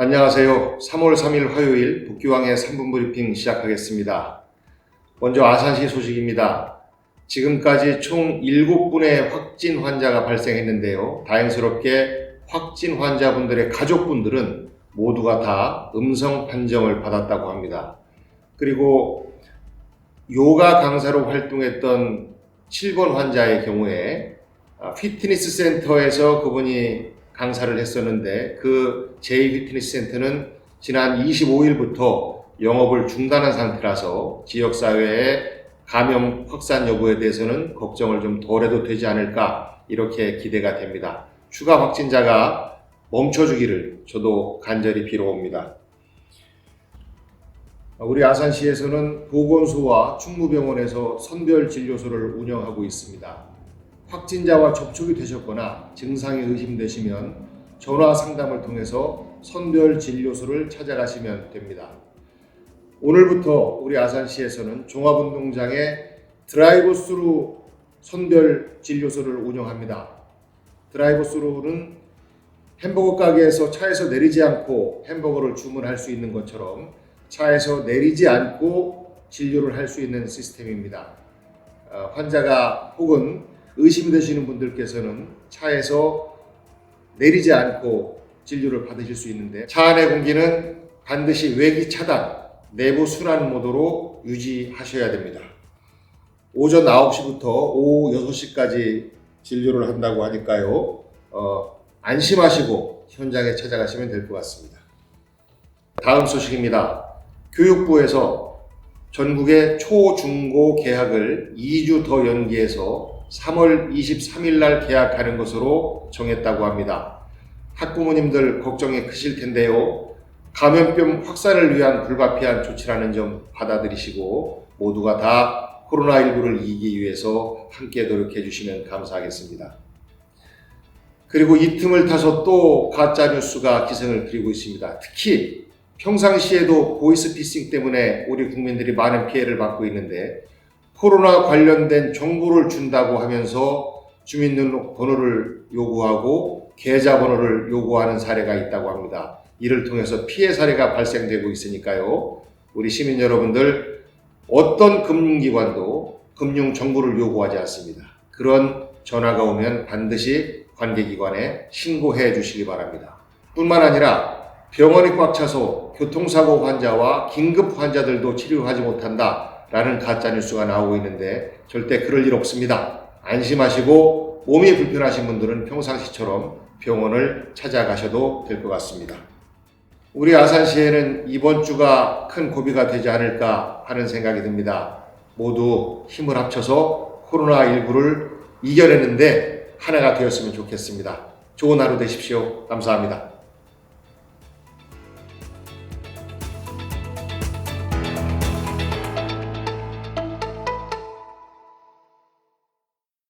안녕하세요. 3월 3일 화요일 북기왕의 3분 브리핑 시작하겠습니다. 먼저 아산시 소식입니다. 지금까지 총 7분의 확진 환자가 발생했는데요. 다행스럽게 확진 환자분들의 가족분들은 모두가 다 음성 판정을 받았다고 합니다. 그리고 요가 강사로 활동했던 7번 환자의 경우에 아, 피트니스 센터에서 그분이 강사를 했었는데 그 제2 피트니스 센터는 지난 25일부터 영업을 중단한 상태라서 지역사회의 감염 확산 여부에 대해서는 걱정을 좀 덜 해도 되지 않을까 이렇게 기대가 됩니다. 추가 확진자가 멈춰주기를 저도 간절히 빌어옵니다. 우리 아산시에서는 보건소와 충무병원에서 선별 진료소를 운영하고 있습니다. 확진자와 접촉이 되셨거나 증상이 의심되시면 전화 상담을 통해서 선별 진료소를 찾아가시면 됩니다. 오늘부터 우리 아산시에서는 종합운동장에 드라이브 스루 선별 진료소를 운영합니다. 드라이브 스루는 햄버거 가게에서 차에서 내리지 않고 햄버거를 주문할 수 있는 것처럼 차에서 내리지 않고 진료를 할 수 있는 시스템입니다. 어, 환자가 혹은 의심이 되시는 분들께서는 차에서 내리지 않고 진료를 받으실 수 있는데 차 안의 공기는 반드시 외기 차단, 내부 순환 모드로 유지하셔야 됩니다. 오전 9시부터 오후 6시까지 진료를 한다고 하니까요. 어, 안심하시고 현장에 찾아가시면 될 것 같습니다. 다음 소식입니다. 교육부에서 전국의 초, 중고 개학을 2주 더 연기해서 3월 23일 날 개학하는 것으로 정했다고 합니다. 학부모님들 걱정이 크실 텐데요. 감염병 확산을 위한 불가피한 조치라는 점 받아들이시고 모두가 다 코로나19를 이기기 위해서 함께 노력해 주시면 감사하겠습니다. 그리고 이 틈을 타서 또 가짜 뉴스가 기승을 부리고 있습니다. 특히 평상시에도 보이스피싱 때문에 우리 국민들이 많은 피해를 받고 있는데 코로나 관련된 정보를 준다고 하면서 주민등록번호를 요구하고 계좌번호를 요구하는 사례가 있다고 합니다. 이를 통해서 피해 사례가 발생되고 있으니까요. 우리 시민 여러분들 어떤 금융기관도 금융 정보를 요구하지 않습니다. 그런 전화가 오면 반드시 관계기관에 신고해 주시기 바랍니다. 뿐만 아니라 병원이 꽉 차서 교통사고 환자와 긴급 환자들도 치료하지 못한다. 라는 가짜 뉴스가 나오고 있는데 절대 그럴 일 없습니다. 안심하시고 몸이 불편하신 분들은 평상시처럼 병원을 찾아가셔도 될 것 같습니다. 우리 아산시에는 이번 주가 큰 고비가 되지 않을까 하는 생각이 듭니다. 모두 힘을 합쳐서 코로나19를 이겨내는데 하나가 되었으면 좋겠습니다. 좋은 하루 되십시오. 감사합니다.